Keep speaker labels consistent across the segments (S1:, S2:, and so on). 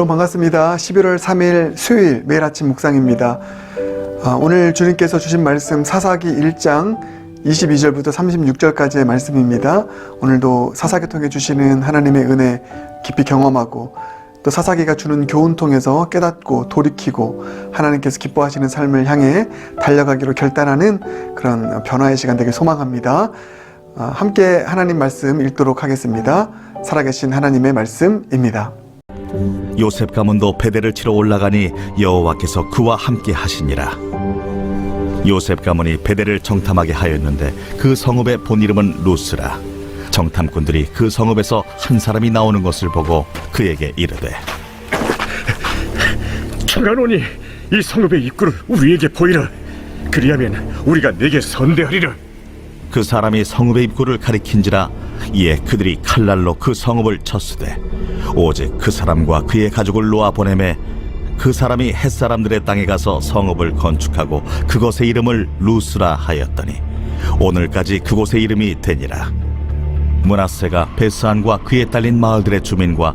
S1: 여러분 반갑습니다. 11월 3일 수요일 매일 아침 묵상입니다. 아, 오늘 주님께서 주신 말씀 사사기 1장 22절부터 36절까지의 말씀입니다. 오늘도 사사기 통해 주시는 하나님의 은혜 깊이 경험하고 또 사사기가 주는 교훈 통해서 깨닫고 돌이키고 하나님께서 기뻐하시는 삶을 향해 달려가기로 결단하는 그런 변화의 시간 되길 소망합니다. 아, 함께 하나님 말씀 읽도록 하겠습니다. 살아계신 하나님의 말씀입니다.
S2: 요셉 가문도 베델을 치러 올라가니 여호와께서 그와 함께 하시니라. 요셉 가문이 베델을 정탐하게 하였는데 그 성읍의 본 이름은 루스라. 정탐꾼들이 그 성읍에서 한 사람이 나오는 것을 보고 그에게 이르되
S3: 청하노니 이 성읍의 입구를 우리에게 보이라 그리하면 우리가 내게 선대하리라
S2: 그 사람이 성읍의 입구를 가리킨지라 이에 그들이 칼날로 그 성읍을 쳤으되 오직 그 사람과 그의 가족을 놓아 보내매 그 사람이 햇사람들의 땅에 가서 성읍을 건축하고 그곳의 이름을 루스라 하였더니 오늘까지 그곳의 이름이 되니라. 문하세가 베스안과 그에 딸린 마을들의 주민과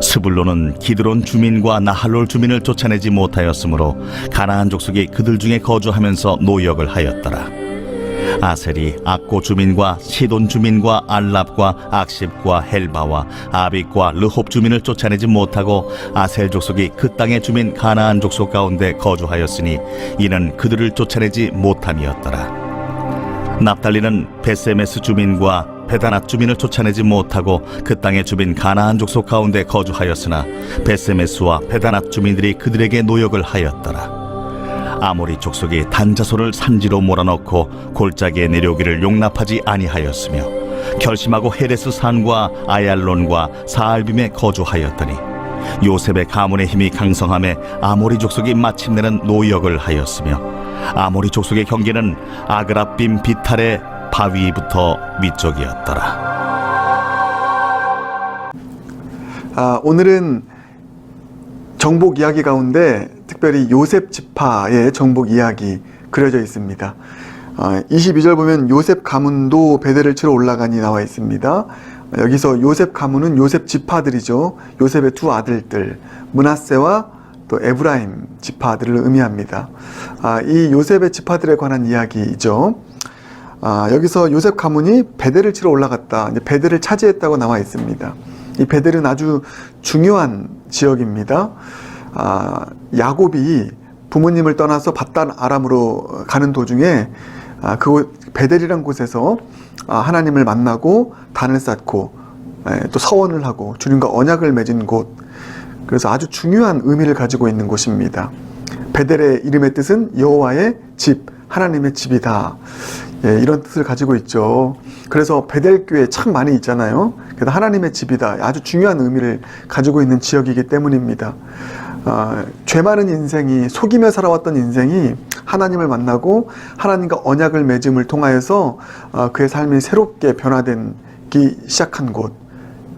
S2: 스불론은 기드론 주민과 나할롤 주민을 쫓아내지 못하였으므로 가나안 족속이 그들 중에 거주하면서 노역을 하였더라. 아셀이 악고 주민과 시돈 주민과 알랍과 악십과 헬바와 아빅과 르홉 주민을 쫓아내지 못하고 아셀 족속이 그 땅의 주민 가나안 족속 가운데 거주하였으니 이는 그들을 쫓아내지 못함이었더라. 납달리는 베세메스 주민과 베다낫 주민을 쫓아내지 못하고 그 땅의 주민 가나안 족속 가운데 거주하였으나 베세메스와 베다낫 주민들이 그들에게 노역을 하였더라. 아모리 족속이 단자손을 산지로 몰아넣고 골짜기에 내려오기를 용납하지 아니하였으며 결심하고 헤레스 산과 아얄론과 사알빔에 거주하였더니 요셉의 가문의 힘이 강성함에 아모리 족속이 마침내는 노역을 하였으며 아모리 족속의 경계는 아그라빔 비탈의 바위부터 위쪽이었더라.
S1: 아, 오늘은 정복 이야기 가운데 특별히 요셉 지파의 정복 이야기 그려져 있습니다. 아, 22절 보면 요셉 가문도 베델을 치러 올라가니 나와 있습니다. 여기서 요셉 가문은 요셉 지파들이죠. 요셉의 두 아들들 문하세와 또 에브라임 지파들을 의미합니다. 아, 이 요셉의 지파들에 관한 이야기이죠. 아, 여기서 요셉 가문이 베델을 치러 올라갔다. 이제 베델을 차지했다고 나와 있습니다. 이 베델은 아주 중요한 지역입니다. 아, 야곱이 부모님을 떠나서 바단 아람으로 가는 도중에 아, 그 베델이란 곳에서 아, 하나님을 만나고 단을 쌓고 에, 또 서원을 하고 주님과 언약을 맺은 곳. 그래서 아주 중요한 의미를 가지고 있는 곳입니다. 베델의 이름의 뜻은 여호와의 집, 하나님의 집이다. 예, 이런 뜻을 가지고 있죠. 그래서 베델 교회 참 많이 있잖아요. 그래서 하나님의 집이다. 아주 중요한 의미를 가지고 있는 지역이기 때문입니다. 아, 죄 많은 인생이 속이며 살아왔던 인생이 하나님을 만나고 하나님과 언약을 맺음을 통하여서 아, 그의 삶이 새롭게 변화되기 시작한 곳,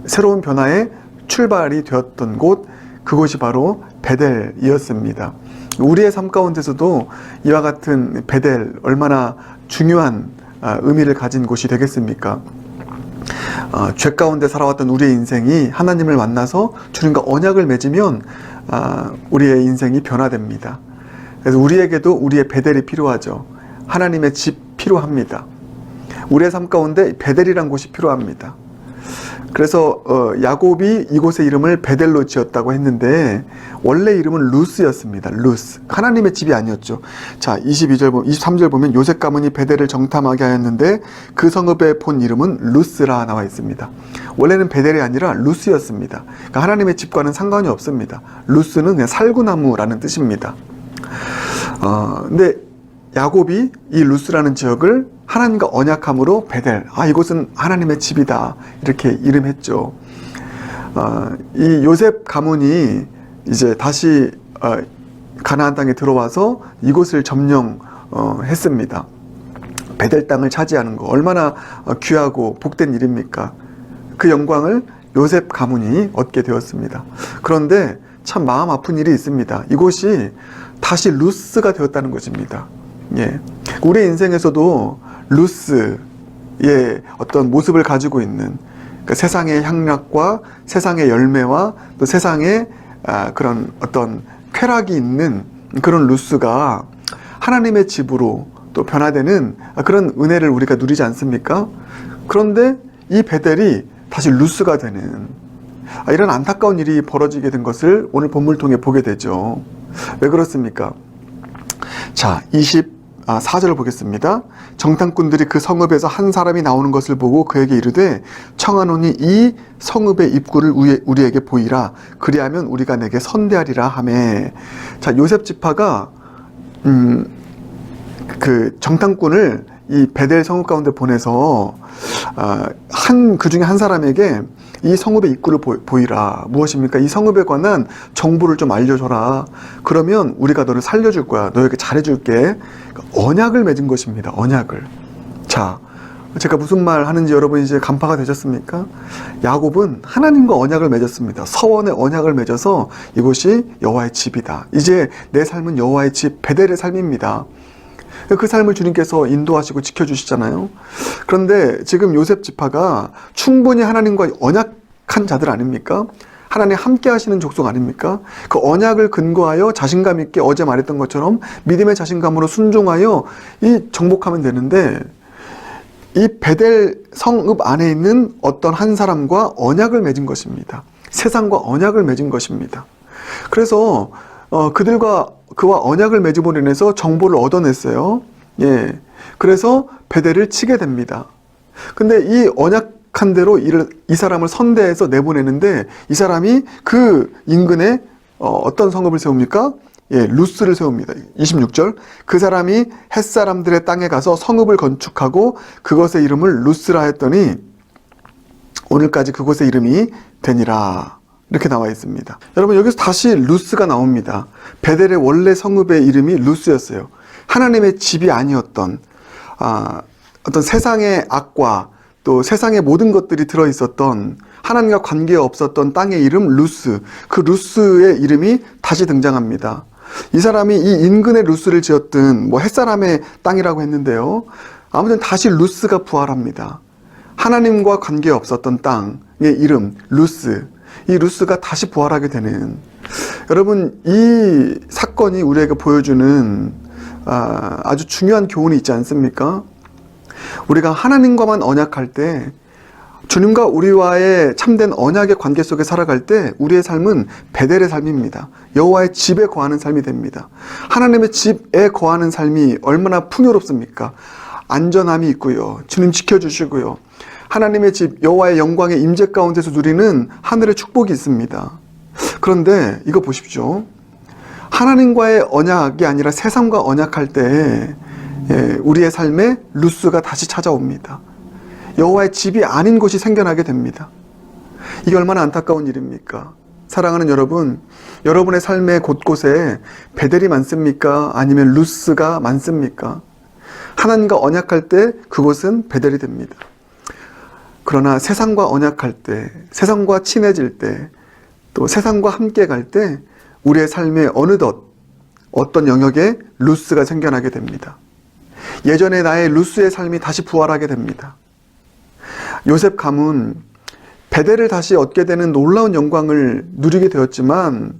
S1: 새로운 변화의 출발이 되었던 곳, 그곳이 바로 베델이었습니다. 우리의 삶 가운데서도 이와 같은 베델 얼마나 중요한 아, 의미를 가진 곳이 되겠습니까? 어, 죄 가운데 살아왔던 우리의 인생이 하나님을 만나서 주님과 언약을 맺으면 아, 우리의 인생이 변화됩니다. 그래서 우리에게도 우리의 베델이 필요하죠. 하나님의 집 필요합니다. 우리의 삶 가운데 베델이란 곳이 필요합니다. 그래서 어, 야곱이 이곳의 이름을 베델로 지었다고 했는데 원래 이름은 루스였습니다. 루스. 하나님의 집이 아니었죠. 자, 22절 보면 23절 보면 요셉 가문이 베델을 정탐하게 하였는데 그 성읍의 본 이름은 루스라 나와 있습니다. 원래는 베델이 아니라 루스였습니다. 그러니까 하나님의 집과는 상관이 없습니다. 루스는 그냥 살구나무라는 뜻입니다. 어, 근데 야곱이 이 루스라는 지역을 하나님과 언약함으로 베델, 아 이곳은 하나님의 집이다 이렇게 이름했죠. 어, 이 요셉 가문이 이제 다시 어, 가나안 땅에 들어와서 이곳을 점령했습니다. 베델 땅을 차지하는 거 얼마나 어, 귀하고 복된 일입니까? 그 영광을 요셉 가문이 얻게 되었습니다. 그런데 참 마음 아픈 일이 있습니다. 이곳이 다시 루스가 되었다는 것입니다. 예. 우리 인생에서도 루스의 어떤 모습을 가지고 있는 그 세상의 향락과 세상의 열매와 또 세상의 아, 그런 어떤 쾌락이 있는 그런 루스가 하나님의 집으로 또 변화되는 그런 은혜를 우리가 누리지 않습니까? 그런데 이 베델이 다시 루스가 되는 아, 이런 안타까운 일이 벌어지게 된 것을 오늘 본문을 통해 보게 되죠. 왜 그렇습니까? 자, 24절을 보겠습니다. 정탐꾼들이 그 성읍에서 한 사람이 나오는 것을 보고 그에게 이르되 청하노니 이 성읍의 입구를 우리- 우리에게 보이라 그리하면 우리가 내게 선대하리라 하매 자 요셉 지파가 음, 그 정탐꾼을 이 베델 성읍 가운데 보내서 아, 한그 중에 한 사람에게 이 성읍의 입구를 보, 이라 무엇입니까? 이 성읍에 관한 정보를 좀 알려줘라. 그러면 우리가 너를 살려줄 거야. 너에게 잘해줄게. 그러니까 언약을 맺은 것입니다. 언약을. 자, 제가 무슨 말 하는지 여러분 이제 간파가 되셨습니까? 야곱은 하나님과 언약을 맺었습니다. 서원의 언약을 맺어서 이곳이 여호와의 집이다. 이제 내 삶은 여호와의 집 베델의 삶입니다. 그 삶을 주님께서 인도하시고 지켜주시잖아요. 그런데 지금 요셉 지파가 충분히 하나님과 언약한 자들 아닙니까? 하나님 함께 하시는 족속 아닙니까? 그 언약을 근거하여 자신감 있게 어제 말했던 것처럼 믿음의 자신감으로 순종하여 이 정복하면 되는데 이 베델 성읍 안에 있는 어떤 한 사람과 언약을 맺은 것입니다. 세상과 언약을 맺은 것입니다. 그래서 어, 그들과 그와 언약을 맺음으로 인해서 정보를 얻어냈어요. 예. 그래서 베델을 치게 됩니다. 근데 이 언약한 대로 이를, 이 사람을 선대해서 내보내는데 이 사람이 그 인근에 어, 어떤 성읍을 세웁니까? 예, 루스를 세웁니다. 26절. 그 사람이 햇사람들의 땅에 가서 성읍을 건축하고 그것의 이름을 루스라 했더니 오늘까지 그곳의 이름이 되니라. 이렇게 나와 있습니다. 여러분 여기서 다시 루스가 나옵니다. 베델의 원래 성읍의 이름이 루스였어요. 하나님의 집이 아니었던 아, 어떤 세상의 악과 또 세상의 모든 것들이 들어 있었던 하나님과 관계 없었던 땅의 이름 루스. 그 루스의 이름이 다시 등장합니다. 이 사람이 이 인근의 루스를 지었던 뭐 햇사람의 땅이라고 했는데요. 아무튼 다시 루스가 부활합니다. 하나님과 관계 없었던 땅의 이름 루스. 이 루스가 다시 부활하게 되는 여러분 이 사건이 우리에게 보여주는 아, 아주 중요한 교훈이 있지 않습니까? 우리가 하나님과만 언약할 때 주님과 우리와의 참된 언약의 관계 속에 살아갈 때 우리의 삶은 베델의 삶입니다. 여호와의 집에 거하는 삶이 됩니다. 하나님의 집에 거하는 삶이 얼마나 풍요롭습니까? 안전함이 있고요. 주님 지켜주시고요. 하나님의 집 여호와의 영광의 임재 가운데서 누리는 하늘의 축복이 있습니다. 그런데 이거 보십시오. 하나님과의 언약이 아니라 세상과 언약할 때 예, 우리의 삶에 루스가 다시 찾아옵니다. 여호와의 집이 아닌 곳이 생겨나게 됩니다. 이게 얼마나 안타까운 일입니까? 사랑하는 여러분, 여러분의 삶의 곳곳에 베델이 많습니까? 아니면 루스가 많습니까? 하나님과 언약할 때 그곳은 베델이 됩니다. 그러나 세상과 언약할 때, 세상과 친해질 때, 또 세상과 함께 갈 때 우리의 삶에 어느덧 어떤 영역에 루스가 생겨나게 됩니다. 예전에 나의 루스의 삶이 다시 부활하게 됩니다. 요셉 가문 베델을 다시 얻게 되는 놀라운 영광을 누리게 되었지만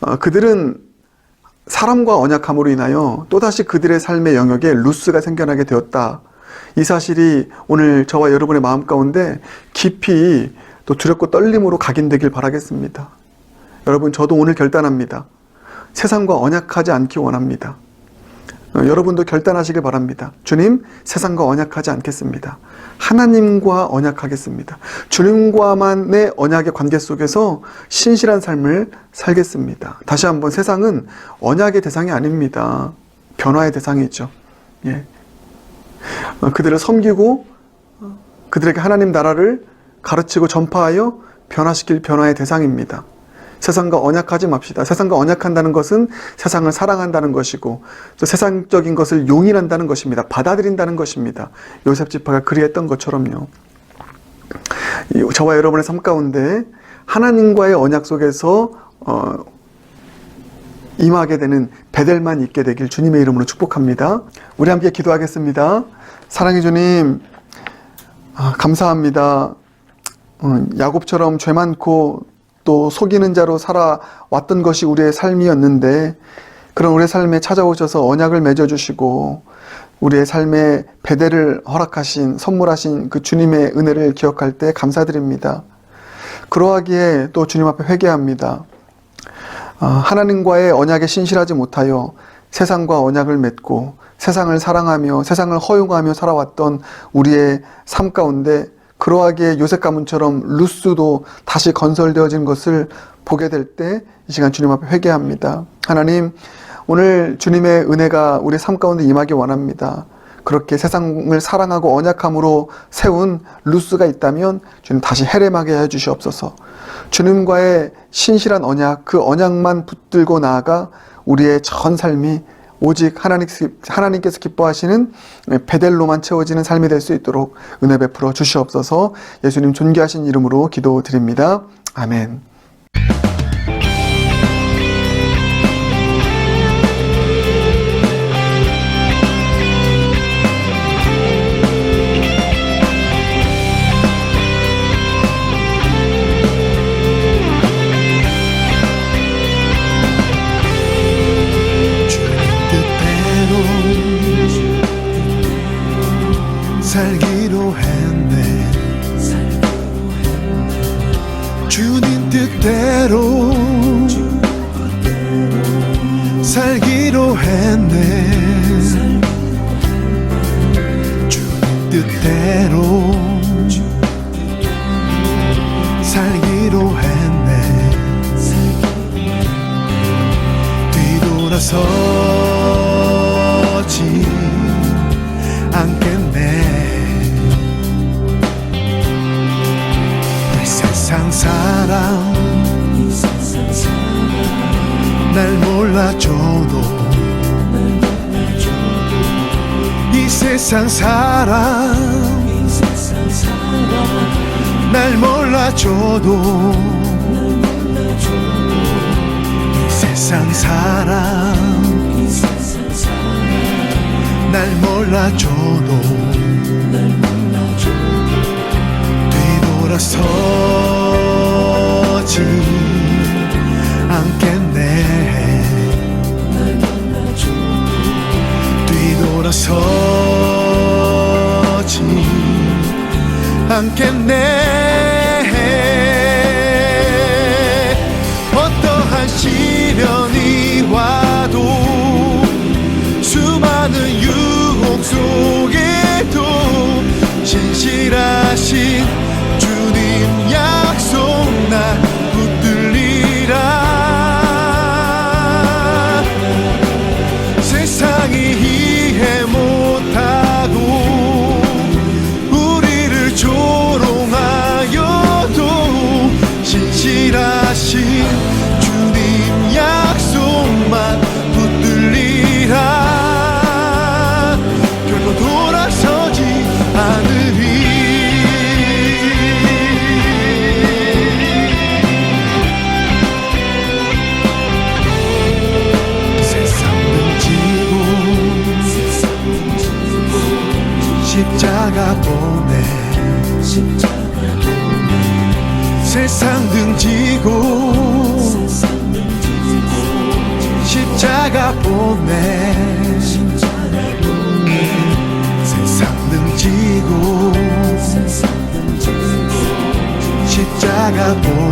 S1: 어, 그들은 사람과 언약함으로 인하여 또다시 그들의 삶의 영역에 루스가 생겨나게 되었다. 이 사실이 오늘 저와 여러분의 마음 가운데 깊이 또 두렵고 떨림으로 각인되길 바라겠습니다. 여러분, 저도 오늘 결단합니다. 세상과 언약하지 않기 원합니다. 어, 여러분도 결단하시길 바랍니다. 주님, 세상과 언약하지 않겠습니다. 하나님과 언약하겠습니다. 주님과만의 언약의 관계 속에서 신실한 삶을 살겠습니다. 다시 한번 세상은 언약의 대상이 아닙니다. 변화의 대상이죠. 예. 어, 그들을 섬기고 어, 그들에게 하나님 나라를 가르치고 전파하여 변화시킬 변화의 대상입니다. 세상과 언약하지 맙시다. 세상과 언약한다는 것은 세상을 사랑한다는 것이고 또 세상적인 것을 용인한다는 것입니다. 받아들인다는 것입니다. 요셉 지파가 그리했던 것처럼요. 이 저와 여러분의 삶 가운데 하나님과의 언약 속에서 어, 임하게 되는 베델만 있게 되길 주님의 이름으로 축복합니다. 우리 함께 기도하겠습니다. 사랑해 주님, 아, 감사합니다. 어, 야곱처럼 죄 많고 또 속이는 자로 살아왔던 것이 우리의 삶이었는데 그런 우리의 삶에 찾아오셔서 언약을 맺어주시고 우리의 삶에 배대를 허락하신 선물하신 그 주님의 은혜를 기억할 때 감사드립니다. 그러하기에 또 주님 앞에 회개합니다. 아, 하나님과의 언약에 신실하지 못하여 세상과 언약을 맺고 세상을 사랑하며 세상을 허용하며 살아왔던 우리의 삶 가운데 그러하기에 요셉 가문처럼 루스도 다시 건설되어진 것을 보게 될 때 이 시간 주님 앞에 회개합니다. 하나님 오늘 주님의 은혜가 우리 삶 가운데 임하기 원합니다. 그렇게 세상을 사랑하고 언약함으로 세운 루스가 있다면 주님 다시 해렘하게 해 주시옵소서. 주님과의 신실한 언약, 그 언약만 붙들고 나아가 우리의 전 삶이 오직 하나님, 하나님께서 기뻐하시는 베델로만 채워지는 삶이 될 수 있도록 은혜 베풀어 주시옵소서 예수님 존귀하신 이름으로 기도드립니다. 아멘.
S4: 살기로 했네. 주님 뜻대로 살기로 했네. 주님 뜻대로 살기로 했네. 뒤돌아서지 않겠네 날 몰라줘도 이 세상 사람 날 몰라줘도 이 세상 사람 날 몰라줘도 않겠네. 어떠한 시련이 와도 수많은 유혹 속에도 신실하신 주님 약 십